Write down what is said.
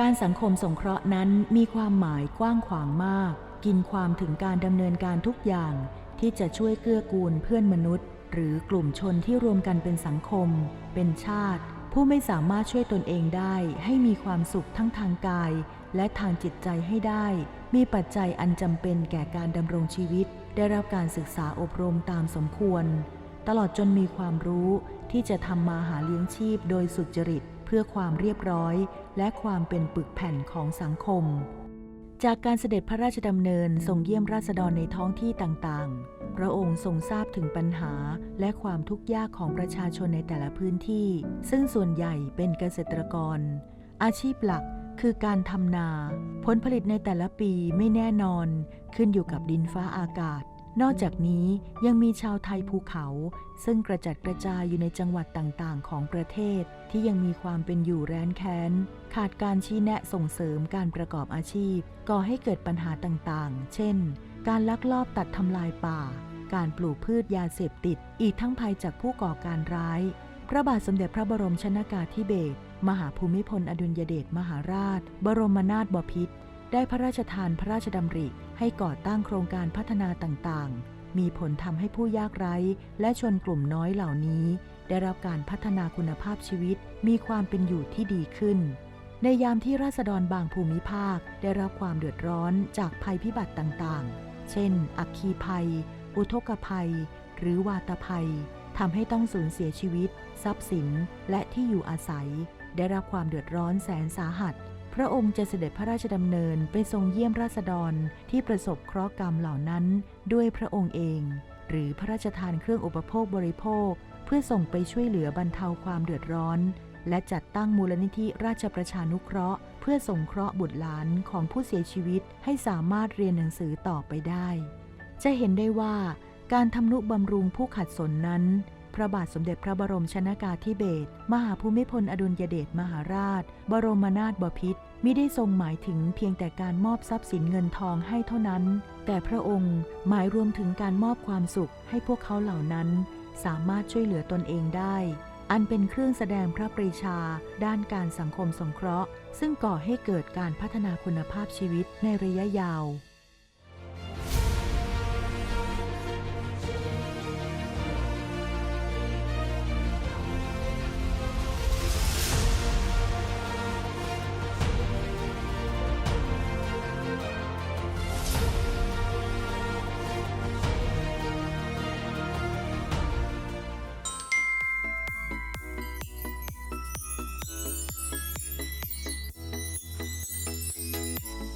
การสังคมสงเคราะห์นั้นมีความหมายกว้างขวางมาก กินความถึงการดำเนินการทุกอย่าง ที่จะช่วยเกื้อกูลเพื่อนมนุษย์ หรือกลุ่มชนที่รวมกันเป็นสังคม เป็นชาติ ผู้ไม่สามารถช่วยตนเองได้ ให้มีความสุขทั้งทางกาย และทางจิตใจให้ได้ มีปัจจัยอันจำเป็นแก่การดำรงชีวิต ได้รับการศึกษาอบรมตามสมควร ตลอดจนมีความรู้ที่จะทำมาหาเลี้ยงชีพโดยสุจริต พื่อความเรียบร้อยและความเป็นปึกแผ่นของสังคม จากการเสด็จพระราชดำเนินทรงเยี่ยมราษฎรในท้องที่ต่างๆ พระองค์ทรงทราบถึงปัญหาและความทุกข์ยากของประชาชนในแต่ละพื้นที่ ซึ่งส่วนใหญ่เป็นเกษตรกร อาชีพหลักคือการทำนา ผลผลิตในแต่ละปีไม่แน่นอนขึ้นอยู่กับดินฟ้าอากาศ นอกจากนี้ยังมีชาวไทยภูเขา ซึ่งกระจัดกระจายอยู่ในจังหวัดต่างๆ ของประเทศ ที่ยังมีความเป็นอยู่แร้นแค้น ขาดการชี้แนะส่งเสริมการประกอบอาชีพ ก่อให้เกิดปัญหาต่างๆ เช่น การลักลอบตัดทำลายป่า การปลูกพืชยาเสพติด อีกทั้งภัยจากผู้ก่อการร้าย พระบาทสมเด็จพระบรมชนากาธิเบศรมหาภูมิพลอดุลยเดชมหาราช บรมนาถบพิตร ได้พระราชทานพระราชดำริให้ก่อตั้งโครงการพัฒนาต่างๆ มีผลทำให้ผู้ยากไร้ และชนกลุ่มน้อยเหล่านี้ ได้รับการพัฒนาคุณภาพชีวิต มีความเป็นอยู่ที่ดีขึ้น ในยามที่ราษฎรบางภูมิภาคได้รับความเดือดร้อนจากภัยพิบัติต่างๆ เช่น อัคคีภัย อุทกภัย หรือวาตภัยทำให้ต้องสูญเสียชีวิต ทรัพย์สิน และที่อยู่อาศัย ได้รับความเดือดร้อนแสนสาหัส พระองค์จะเสด็จพระราชดำเนินไปทรงเยี่ยมราษฎรที่ประสบเคราะห์กรรมเหล่านั้นด้วยพระองค์เอง หรือพระราชทานเครื่องอุปโภคบริโภค เพื่อส่งไปช่วยเหลือบรรเทาความเดือดร้อน และจัดตั้งมูลนิธิราชประชานุเคราะห์ เพื่อส่งเคราะห์บุตรหลานของผู้เสียชีวิตให้สามารถเรียนหนังสือต่อไปได้ จะเห็นได้ว่าการทำนุบำรุงผู้ขัดสนนั้น พระบาทสมเด็จพระบรมชนากาธิเบศรมหาภูมิพลอดุลยเดชมหาราช บรมนาถบพิตรมิได้ทรงหมายถึงเพียงแต่การมอบทรัพย์สินเงินทองให้เท่านั้น แต่พระองค์หมายรวมถึงการมอบความสุขให้พวกเขาเหล่านั้น สามารถช่วยเหลือตนเองได้ อันเป็นเครื่องแสดงพระปรีชา ด้านการสังคมสงเคราะห์ ซึ่งก่อให้เกิดการพัฒนาคุณภาพชีวิตในระยะยาว